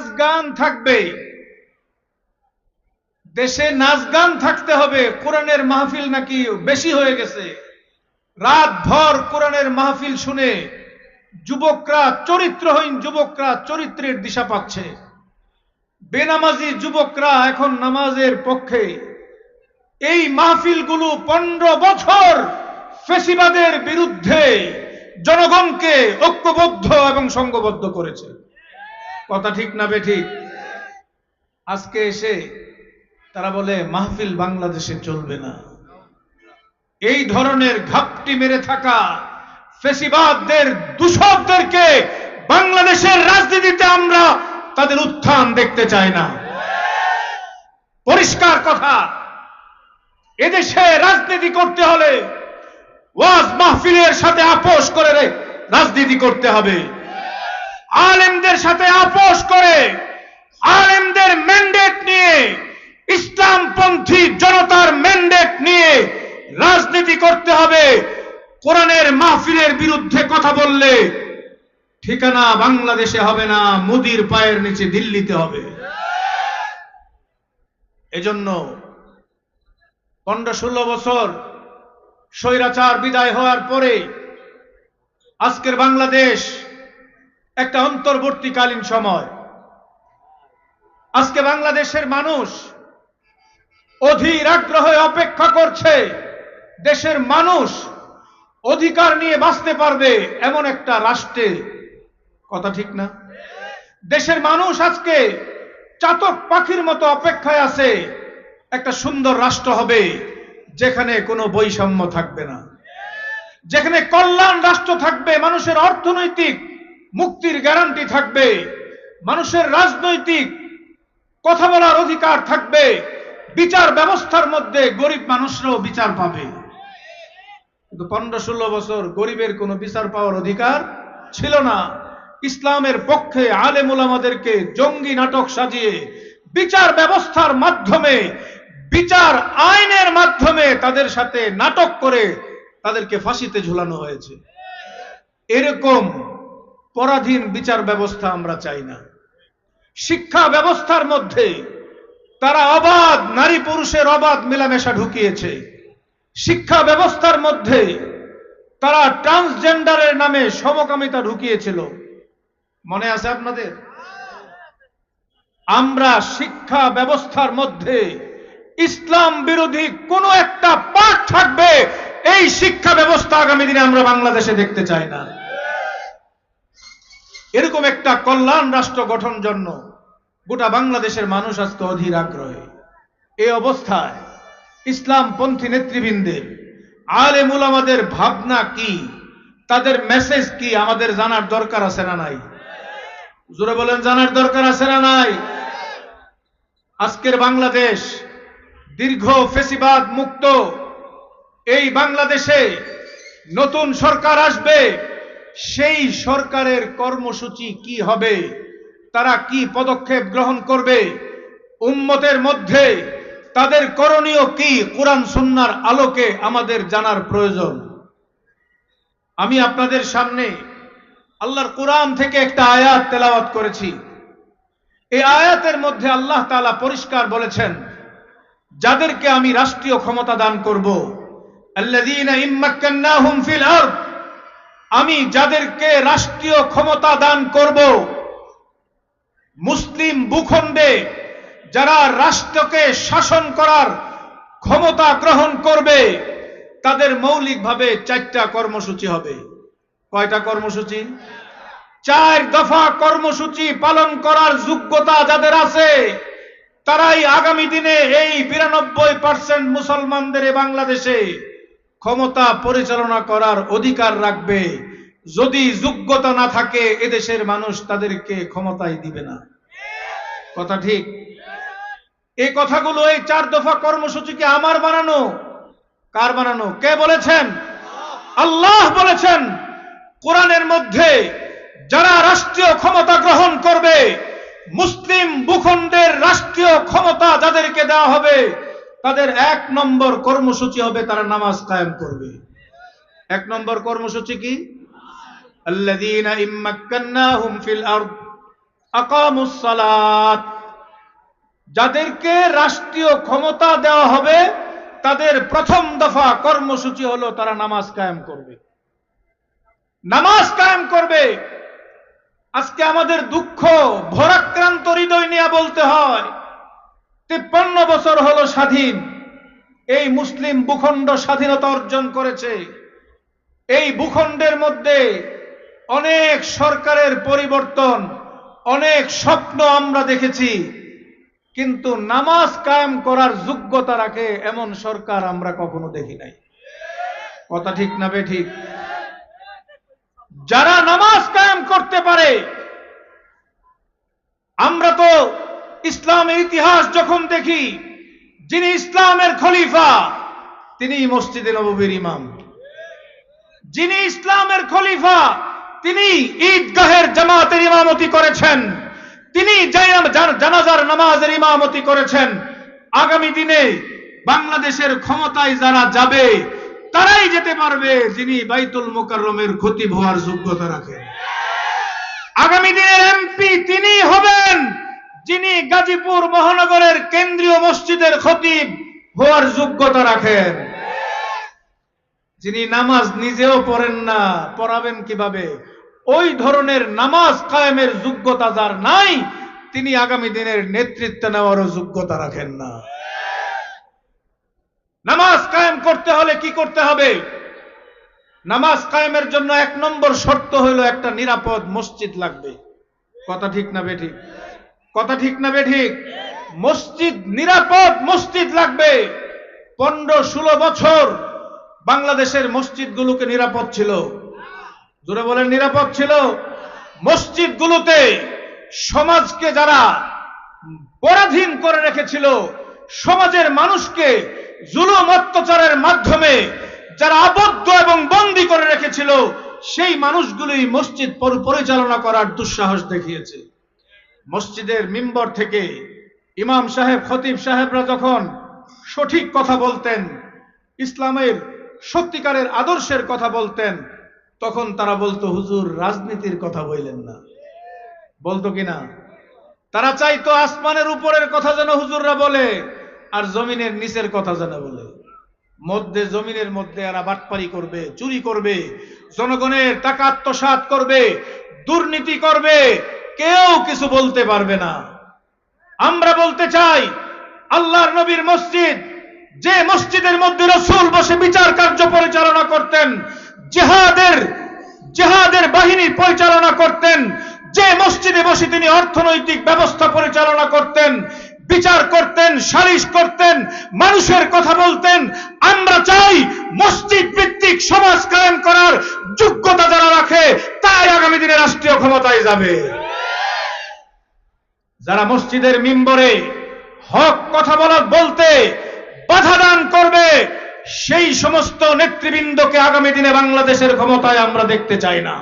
নাচ গান থাকবে। দেশে নাচ গান থাকতে হবে, কোরআনের মাহফিল নাকি বেশি হয়ে গেছে। রাত ভর কোরআনের মাহফিল শুনে যুবকরা, চরিত্রহীন যুবকরা চরিত্রের দিশা পাচ্ছে। বেনামাজি যুবকরা এখন নামাজের পক্ষে। এই মাহফিলগুলো পনেরো বছর ফেসিবাদের বিরুদ্ধে জনগণকে ঐক্যবদ্ধ এবং সংঘবদ্ধ করেছে। কথা ঠিক না বেঠিক? আজকে এসে তারা বলে, মাহফিল বাংলাদেশে চলবে না। এই ধরনের ঘাপটি মেরে থাকা ফেসিবাদদের, দূষকদেরকে বাংলাদেশের রাজনীতিতে আমরা তাদের উত্থান দেখতে চাই না। পরিষ্কার কথা, এদেশে রাজনীতি করতে হলে ওয়াজ মাহফিলের সাথে আপোষ করে রাজনীতি করতে হবে। আলেমদের সাথে আপোষ করে, আলেমদের ম্যান্ডেট নিয়ে, ইসলামপন্থী জনতার ম্যান্ডেট নিয়ে রাজনীতি করতে হবে। কোরআনের মাহফিলের বিরুদ্ধে কথা বললে ঠিকানা বাংলাদেশে হবে না, মুদির পায়ের নিচে দিল্লিতে হবে। এজন্য পনেরো ষোলো বছর স্বৈরাচার বিদায় হওয়ার পরে আজকের বাংলাদেশ একটা অন্তর্বর্তীকালীন সময়। আজকে বাংলাদেশের মানুষ অধীর আগ্রহে অপেক্ষা করছে, দেশের মানুষ অধিকার নিয়ে বাঁচতে পারবে এমন একটা রাষ্ট্রে। কথা ঠিক না? দেশের মানুষ আজকে চাতক পাখির মতো অপেক্ষায় আছে, একটা সুন্দর রাষ্ট্র হবে যেখানে কোনো বৈষম্য থাকবে না। যেখানে কল্যাণ রাষ্ট্র থাকবে, মানুষের অর্থনৈতিক মুক্তির গ্যারান্টি থাকবে। মানুষের রাজনৈতিক কথা বলার অধিকার থাকবে। বিচার ব্যবস্থার মধ্যে গরিব মানুষরাও বিচার পাবে। কিন্তু পনেরো ষোলো বছর গরিবের কোনো বিচার পাওয়ার অধিকার ছিল না। ইসলামের পক্ষে আলেম ওলামাদেরকে জঙ্গি নাটক সাজিয়ে বিচার ব্যবস্থার মাধ্যমে, বিচার আইনের মাধ্যমে তাদের সাথে নাটক করে তাদেরকে ফাঁসিতে ঝুলানো হয়েছে। এরকম পরাধীন বিচার ব্যবস্থা আমরা চাই না। শিক্ষা ব্যবস্থার মধ্যে তারা অবাধ, নারী পুরুষের অবাধ মেলামেশা ঢুকিয়েছে। শিক্ষা ব্যবস্থার মধ্যে তারা ট্রান্সজেন্ডারের নামে সমকামিতা ঢুকিয়েছিল। মনে আছে আপনাদের? আমরা শিক্ষা ব্যবস্থার মধ্যে ইসলাম বিরোধী কোন একটা পাঠ থাকবে, এই শিক্ষা ব্যবস্থা আগামী দিনে আমরা বাংলাদেশে দেখতে চাই না। এরকম একটা কল্যাণ রাষ্ট্র গঠন জন্য গোটা বাংলাদেশের মানুষ আজকে অধীর আগ্রহে। এই অবস্থায় ইসলামপন্থী নেতৃবৃন্দের আলে মুলামাদের ভাবনা কি? তাদের মেসেজ কি আমাদের জানার দরকার আছে না নাই? জোরে বলেন, জানার দরকার আছে না নাই? আজকের বাংলাদেশ দীর্ঘ ফেসিবাদ মুক্ত। এই বাংলাদেশে নতুন সরকার আসবে। সেই সরকারের কর্মসূচি কি হবে? তারা কি পদক্ষেপ গ্রহণ করবে? উম্মতের মধ্যে তাদের করণীয় কি? কোরআন সুন্নার আলোকে আমাদের জানার প্রয়োজন। আমি আপনাদের সামনে আল্লাহর কোরআন থেকে একটা আয়াত তেলাওয়াত করেছি। এই আয়াতের মধ্যে আল্লাহ তাআলা পরিষ্কার বলেছেন, যাদেরকে আমি রাষ্ট্রীয় ক্ষমতা দান করব আরদ আমি যাদেরকে রাষ্ট্রীয় ক্ষমতা দান করব, মুসলিম ভূখণ্ডে যারা রাষ্ট্রকে শাসন করার ক্ষমতা গ্রহণ করবে, তাদের মৌলিকভাবে চারটা কর্মসূচি হবে। কয়টা কর্মসূচি? চার দফা কর্মসূচি পালন করার যোগ্যতা যাদের আছে, তারাই আগামী দিনে এই বিরানব্বই পার্সেন্ট মুসলমানদের বাংলাদেশে ক্ষমতা পরিচালনা করার অধিকার রাখবে। যদি যোগ্যতা না থাকে, এদেশের মানুষ তাদেরকে ক্ষমতায় দিবে না। কথা ঠিক? এই কথাগুলো এই চার দফা কর্মসূচিকে আমার বানানো। কার বানানো? কে বলেছেন? আল্লাহ বলেছেন, কোরআনের মধ্যে যারা রাষ্ট্রীয় ক্ষমতা গ্রহণ করবে, মুসলিম ভূখণ্ডের রাষ্ট্রীয় ক্ষমতা যাদেরকে দেওয়া হবে তাদের এক নম্বর কর্মসূচি হবে তারা নামাজ কায়েম করবে। এক নম্বর কর্মসূচি কি? আল্লাযীনা ইম্মাক্কান্নাহুম ফিল আরদ আকামুসালাত যাদেরকে রাষ্ট্রীয় ক্ষমতা দেওয়া হবে, তাদের প্রথম দফা কর্মসূচি হলো তারা নামাজ কায়েম করবে। নামাজ কায়েম করবে। আজকে আমাদের দুঃখ, ভরাক্রান্ত হৃদয় নিয়ে বলতে হয় তিপ্পান্ন বছর হলো স্বাধীন। এই মুসলিম ভূখণ্ড স্বাধীনতা অর্জন করেছে। এই ভূখণ্ডের মধ্যে অনেক সরকারের পরিবর্তন, অনেক স্বপ্ন আমরা দেখেছি। কিন্তু নামাজ কায়েম করার যোগ্যতা রাখে এমন সরকার আমরা কখনো দেখি নাই। কথা ঠিক না বে ঠিক? যারা নামাজ কায়েম করতে পারে, আমরা তো ইসলামের ইতিহাস যখন দেখি, যিনি ইসলামের খলিফা, তিনি মসজিদে নববীর ইমাম। যিনি ইসলামের খলিফা, তিনি ঈদগাহের জামাতের ইমামতি করেছেন। তিনি জানাজার নামাজের ইমামতি করেছেন। আগামী দিনে বাংলাদেশের ক্ষমতায় যারা যাবে, তারাই যেতে পারবে যিনি বাইতুল মোকাররমের ক্ষতি হওয়ার যোগ্যতা রাখেন। আগামী দিনের এমপি তিনি হবেন যিনি গাজীপুর মহানগরের কেন্দ্রীয় মসজিদের খতিব হওয়ার যোগ্যতা রাখেন। যিনি নামাজ নিজেও পড়েন না, পড়াবেন কীভাবে? ওই ধরনের নামাজ কায়েমের যোগ্যতা যার নাই, তিনি আগামী দিনের নেতৃত্ব নেওয়ারও যোগ্যতা রাখেন না। নামাজ কায়েম করতে হলে কি করতে হবে? নামাজ কায়েমের জন্য এক নম্বর শর্ত হলো একটা নিরাপদ মসজিদ লাগবে। কথা ঠিক না বেঠিক কথা ঠিক না বেঠিক মসজিদ নিরাপদ মসজিদ লাগবে। পনেরো ষোলো বছর বাংলাদেশের মসজিদগুলোকে নিরাপদ ছিল। জোরে বলেন, নিরাপদ ছিল। মসজিদগুলোতে সমাজকে যারা পরাধীন করে রেখেছিল, সমাজের মানুষকে জুলুম অত্যাচারের মাধ্যমে যারা আবদ্ধ এবং বন্দী করে রেখেছিল, সেই মানুষগুলোই মসজিদ পরিচালনা করার দুঃসাহস দেখিয়েছে। মসজিদের মিম্বর থেকে ইমাম সাহেব, খতিব সাহেবরা যখন সঠিক কথা বলতেন, ইসলামের সত্যিকারের আদর্শের কথা বলতেন, তখন তারা বলতো, হুজুর, রাজনীতির কথা বললেন না। বলতো কিনা তারা চাইতো আসমানের উপরের কথা যেন হুজুররা বলে, আর জমিনের নিচের কথা যেন বলে। মধ্যে জমিনের মধ্যে এরা বাটপারি করবে, চুরি করবে, জনগণের টাকা আত্মসাৎ করবে, দুর্নীতি করবে কেউ কিছু বলতে পারবে না। আমরা বলতে চাই, আল্লাহর নবীর মসজিদ, যে মসজিদের মধ্যে রসুল বসে বিচার কার্য পরিচালনা করতেন, জেহাদের জেহাদের বাহিনী পরিচালনা করতেন, যে মসজিদে বসে তিনি অর্থনৈতিক ব্যবস্থা পরিচালনা করতেন, বিচার করতেন, সালিশ করতেন, মানুষের কথা বলতেন, আমরা চাই মসজিদ ভিত্তিক সমাজ কায়েম করার যোগ্যতা যারা রাখে, তাই আগামী দিনে রাষ্ট্রীয় ক্ষমতায় যাবে। যারা মসজিদের মিম্বরে হক কথা বলা বলতে বাধা দান করবে, সেই সমস্ত নেতৃবৃন্দকে আগামী দিনে বাংলাদেশের ক্ষমতায় আমরা দেখতে চাই না।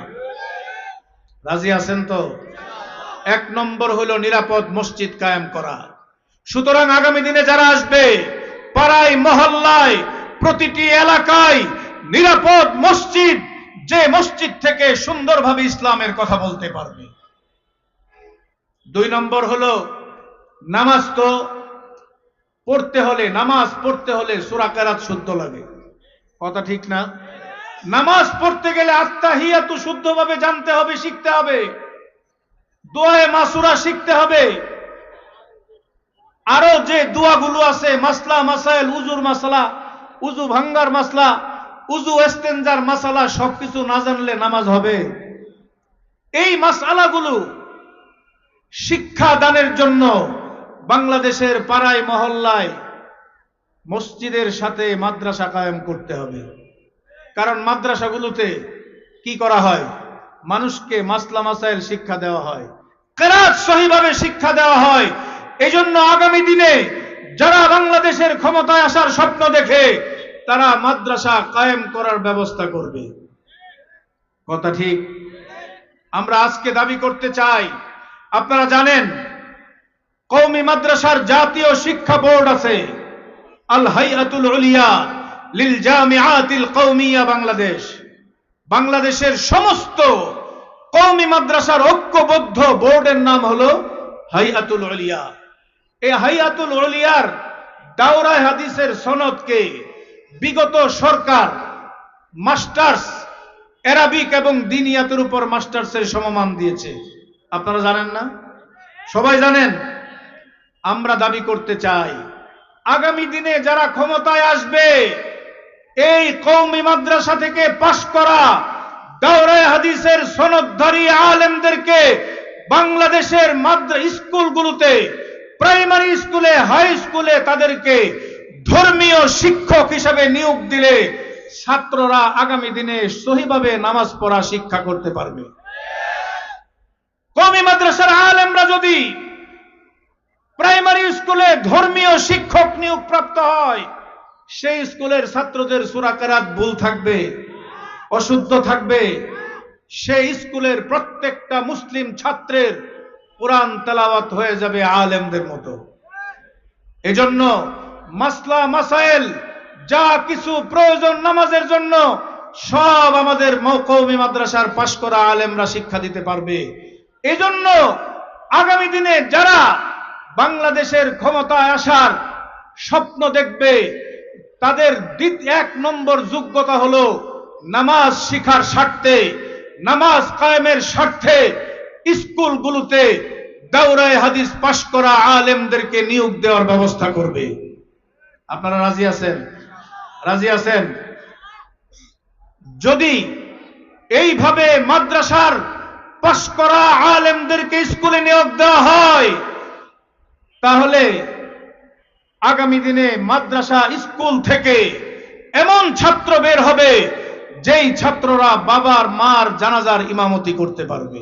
রাজি আছেন তো? এক নম্বর হলো নিরাপদ মসজিদ কায়েম করা। সুতরাং আগামী দিনে যারা আসবে, পাড়ায়, মহল্লায়, প্রতিটি এলাকায় নিরাপদ মসজিদ, যে মসজিদ থেকে সুন্দরভাবে ইসলামের কথা বলতে পারবে। দুই নম্বর হলো, নামাজ তো পড়তে হলে, নামাজ পড়তে হলে সুরা কেরাত শুদ্ধ লাগে। কথা ঠিক না? নামাজ পড়তে গেলে আত্মা তো শুদ্ধভাবে জানতে হবে, শিখতে হবে। দোয়ায় মাসুরা শিখতে হবে। আরও যে দোয়াগুলো আছে, মাসলা, মাসাইল, উজুর মাসালা, উজু ভাঙ্গার মাসলা, উজু এস্তেঞ্জার মাসালা, সবকিছু না জানলে নামাজ হবে। এই মাসালাগুলো শিক্ষা দানের জন্য বাংলাদেশের পাড়ায়, মহল্লায় মসজিদের সাথে মাদ্রাসা কায়েম করতে হবে। কারণ মাদ্রাসাগুলোতে কি করা হয়? মানুষকে মাসলা মাসাইল শিক্ষা দেওয়া হয়। কেরাত সহিভাবে শিক্ষা দেওয়া হয়। এই জন্য আগামী দিনে যারা বাংলাদেশের ক্ষমতায় আসার স্বপ্ন দেখে, তারা মাদ্রাসা কায়েম করার ব্যবস্থা করবে। কথা ঠিক? আমরা আজকে দাবি করতে চাই আপনারা জানেন কৌমি মাদ্রাসার জাতীয় শিক্ষা বোর্ড আছে আল হাইয়াতুল উলিয়া লিল জামিআতিল কৌমিয়া বাংলাদেশ। বাংলাদেশের সমস্ত কৌমি মাদ্রাসার ঐক্যবদ্ধ বোর্ডের নাম হলো হাইয়াতুল উলিয়া। এই হাইয়াতুল উলিয়ার দাওরায় হাদিসের সনদকে বিগত সরকার মাস্টার্স অ্যারাবিক এবং দিনিয়াতের উপর মাস্টার্সের সমমান দিয়েছে। আপনারা জানেন না? সবাই জানেন? আমরা দাবি করতে চাই, আগামী দিনে যারা ক্ষমতায় আসবে, এই কৌমি মাদ্রাসা থেকে পাশ করা দাওরায় হাদিসের সনদধারী আলেমদেরকে বাংলাদেশের স্কুলগুলোতে, প্রাইমারি স্কুলে, হাই স্কুলে তাদেরকে ধর্মীয় শিক্ষক হিসাবে নিয়োগ দিলে ছাত্ররা আগামী দিনে সহিভাবে নামাজ পড়া শিক্ষা করতে পারবে। কমি মাদ্রাসার আলেমরা যদি প্রাইমারি স্কুলে ধর্মীয় শিক্ষক নিয়োগ প্রাপ্ত হয়, সেই স্কুলের ছাত্রদের সুরাকারাত ভুল থাকবে, অশুদ্ধ থাকবে। সেই স্কুলের প্রত্যেকটা মুসলিম ছাত্রের কোরআন তেলাওয়াত হয়ে যাবে আলেমদের মতো। এজন্য মাসলা, মাসাইল, যা কিছু প্রয়োজন নামাজের জন্য, সব আমাদের মৌকৌমি মাদ্রাসার পাশ করা আলেমরা শিক্ষা দিতে পারবে। এজন্য আগামী দিনে যারা বাংলাদেশের ক্ষমতায় আসার স্বপ্ন দেখবে, তাদের দ্বিত- এক নম্বর যোগ্যতা হলো নামাজ শিখার স্বার্থে, নামাজ কায়েমের স্বার্থে স্কুলগুলোতে দাউরায় হাদিস পাশ করা আলেমদেরকে নিয়োগ দেওয়ার ব্যবস্থা করবে। আপনারা রাজি আছেন? রাজি আছেন? যদি এইভাবে মাদ্রাসার পাশ করা আলেমদেরকে স্কুলে নিয়োগ দেওয়া হয়। তাহলে আগামী দিনে মাদ্রাসা স্কুল থেকে এমন ছাত্র বের হবে, যেই ছাত্ররা বাবার মার জানাজার ইমামতি করতে পারবে।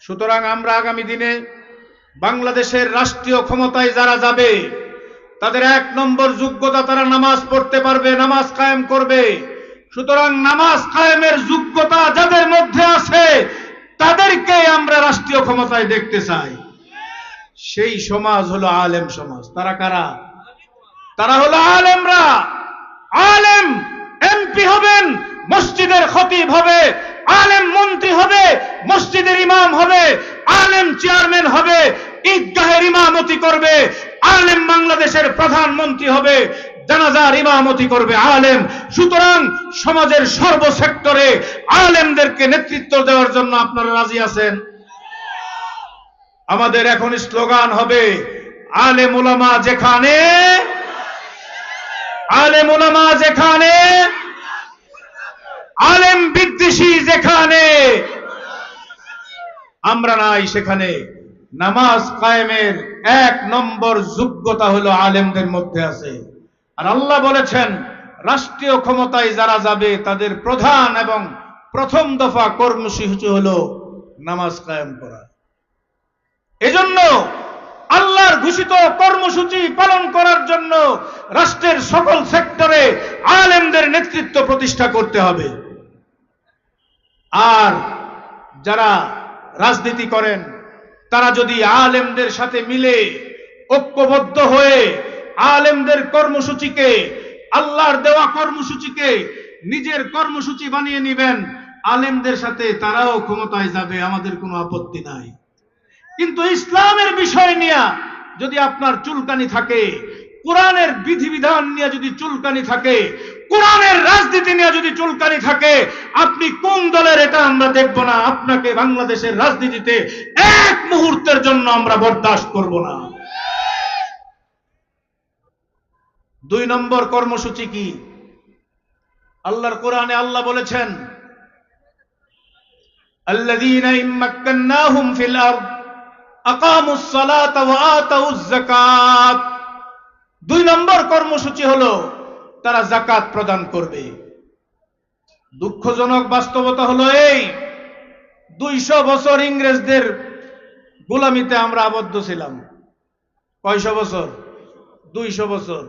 সুতরাং আমরা আগামী দিনে বাংলাদেশের রাষ্ট্রীয় ক্ষমতায় যারা যাবে, তাদের এক নম্বর যোগ্যতা তারা নামাজ পড়তে পারবে, নামাজ কায়েম করবে। সুতরাং নামাজ কায়েমের যোগ্যতা যাদের মধ্যে আছে তাদেরকে আমরা রাষ্ট্রীয় ক্ষমতায় দেখতে চাই। সেই সমাজ হলো আলেম সমাজ। তারা কারা? তারা হলো আলেমরা। আলেম এমপি হবেন, মসজিদের খতিব হবে, আলেম মন্ত্রী হবে, মসজিদের ইমাম হবে, আলেম চেয়ারম্যান হবে, ঈদগাহের ইমামতি করবে, আলেম বাংলাদেশের প্রধানমন্ত্রী হবে জানাজার ইমামতি করবে আলেম। সুতরাং সমাজের সর্ব সেক্টরে আলেমদেরকে নেতৃত্ব দেওয়ার জন্য আপনারা রাজি আছেন? আমাদের এখন স্লোগান হবে, আলেম ওলামা যেখানে, আলেম ওলামা যেখানে, আলেম বিদ্বেষী যেখানে, আমরা নাই সেখানে। নামাজ কায়েমের এক নম্বর যোগ্যতা হলো আলেমদের মধ্যে আছে। আর আল্লাহ বলেছেন, রাষ্ট্রীয় ক্ষমতায় যারা যাবে তাদের প্রধান এবং প্রথম দফা কর্মসূচি হলো নামাজ কায়েম করা। এজন্য আল্লাহর ঘোষিত কর্মসূচি পালন করার জন্য রাষ্ট্রের সকল সেক্টরে আলেমদের নেতৃত্ব প্রতিষ্ঠা করতে হবে। আর যারা রাজনীতি করেন, তারা যদি আলেমদের সাথে মিলে ঐক্যবদ্ধ হয়ে আলেমদের কর্মসূচিকে, আল্লাহর দেওয়া কর্মসূচিকে নিজের কর্মসূচি বানিয়ে নেবেন। আলেমদের সাথে তারাও ক্ষমতায় যাবে, আমাদের কোনো আপত্তি নাই। কিন্তু ইসলামের বিষয় নিয়ে যদি আপনার চুলকানি থাকে, কোরআনের বিধিবিধান নিয়ে যদি চুলকানি থাকে, কোরআনের রাজনীতি নিয়ে যদি চুলকানি থাকে, আপনি কোন দলের এটা আমরা দেখব না। আপনাকে বাংলাদেশের রাজনীতিতে এক মুহূর্তের জন্য আমরা বরদাস্ত করব না। দুই নম্বর কর্মসূচি কি আল্লাহর কোরআনে আল্লাহ বলেছেন الذين إن مكناهم في الأرض أقاموا الصلاة وآتوا الزكاة দুই নম্বর কর্মসূচি হলো তারা জাকাত প্রদান করবে দুঃখজনক বাস্তবতা হলো এই দুইশো বছর ইংরেজদের গোলামিতে আমরা আবদ্ধ ছিলাম কয়শো বছর দুইশো বছর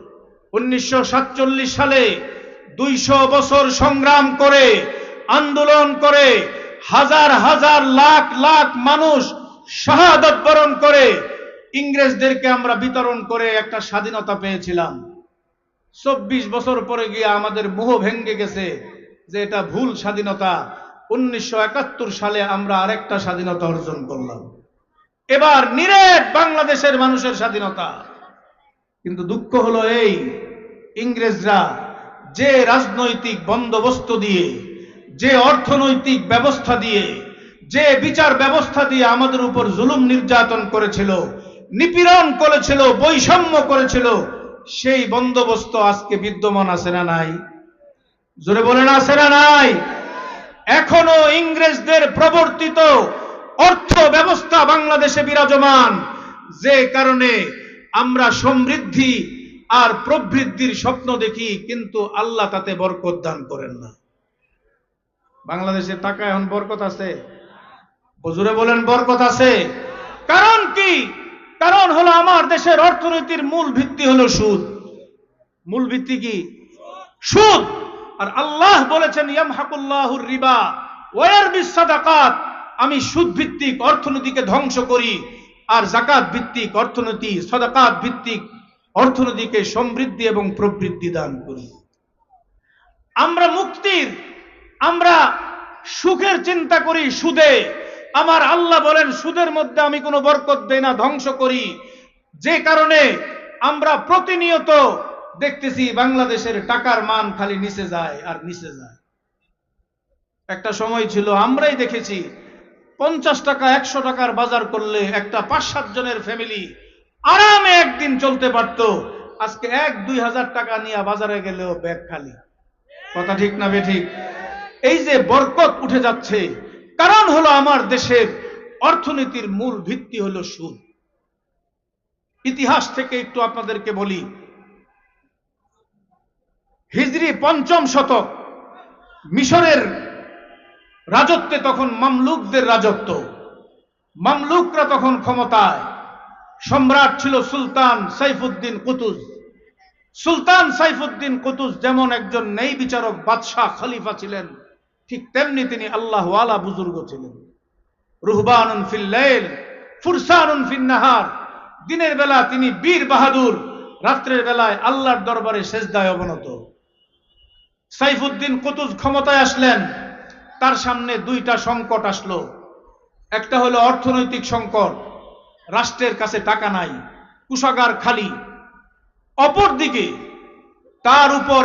উনিশশো সাতচল্লিশ সালে দুইশো বছর সংগ্রাম করে, আন্দোলন করে, হাজার হাজার লাখ লাখ মানুষ শাহাদত বরণ করে, ইংরেজদেরকে আমরা বিতরণ করে একটা স্বাধীনতা পেয়েছিলাম। চব্বিশ বছর পরে গিয়ে আমাদের মোহ ভেঙ্গে গেছে যে এটা ভুল স্বাধীনতা। উনিশশো একাত্তর সালে আমরা আরেকটা স্বাধীনতা অর্জন করলাম। এবার নিরেট বাংলাদেশের মানুষের স্বাধীনতা। কিন্তু দুঃখ হলো এই, ইংরেজরা যে রাজনৈতিক বন্দোবস্ত দিয়ে, যে অর্থনৈতিক ব্যবস্থা দিয়ে, যে বিচার ব্যবস্থা দিয়ে আমাদের উপর জুলুম নির্যাতন করেছিল, নিপীড়ন করেছিল, বৈষম্য করেছিল, সেই বন্দোবস্ত আজকে বিদ্যমান আছে না নাই? জোরে বলেন, আছে না নাই? এখনও ইংরেজদের প্রবর্তিত অর্থ ব্যবস্থা বাংলাদেশে বিরাজমান। যে কারণে আমরা সমৃদ্ধি আর প্রবৃদ্ধির স্বপ্ন দেখি, কিন্তু আল্লাহ তাতে বরকত দান করেন না। বাংলাদেশের টাকা এখন বরকত আছে? হুজুরে বলেন, বরকত আছে। কারণ কি? কারণ হলো আমার দেশের অর্থনীতির মূল ভিত্তি হলো সুদ। মূল ভিত্তি কি? সুদ। আর আল্লাহ বলেছেন রিবা সাদাকাত। আমি সুদ ভিত্তিক অর্থনীতিকে ধ্বংস করি। আর জাকাত ভিত্তিক অর্থনীতি, সদাকাত ভিত্তিক অর্থনীতিকে সমৃদ্ধি এবং প্রবৃদ্ধি দান করি আমরা মুক্তির, আমরা সুখের চিন্তা করি সুদে। আমার আল্লাহ বলেন, সুদের মধ্যে আমি কোনো বরকত দেই না, ধ্বংস করি। যে কারণে আমরা প্রতিনিয়ত দেখতেছি বাংলাদেশের টাকার মান খালি নিচে যায় আর নিচে যায়। একটা সময় ছিল, আমরাই দেখেছি পঞ্চাশ টাকা, একশো টাকার বাজার করলে একটা পাঁচ, সাত জনের ফ্যামিলি আরামে একদিন চলতে পারত। আজকে এক, দুই হাজার টাকা নিয়ে বাজারে গেলেও ব্যাগ খালি। কথা ঠিক না বে ঠিক এই যে বরকত উঠে যাচ্ছে, কারণ হলো আমার দেশের অর্থনীতির মূল ভিত্তি হলো সুদ। ইতিহাস থেকে একটু আপনাদেরকে বলি, হিজরি পঞ্চম শতক, মিশরের রাজত্বে তখন মামলুকদের রাজত্ব। মামলুকরা তখন ক্ষমতায়। সম্রাট ছিল সুলতান সাইফুদ্দিন কুতুজ। সুলতান সাইফুদ্দিন কুতুজ যেমন একজন নেই বিচারক, বাদশাহ খলিফা ছিলেন, ঠিক তেমনি তিনি আল্লাহ ওয়ালা বুজুর্গ ছিলেন। রুহবানুন ফিল্লাইল ফুরসানুন ফিন্নাহার দিনের বেলা তিনি বীর বাহাদুর, রাত্রের বেলায় আল্লাহর দরবারে সেজদায় অবনত। সাইফুদ্দিন কুতুজ ক্ষমতায় আসলেন। তার সামনে দুইটা সংকট আসলো। একটা হলো অর্থনৈতিক সংকট, রাষ্ট্রের কাছে টাকা নাই, কুষাগার খালি। অপরদিকে তার উপর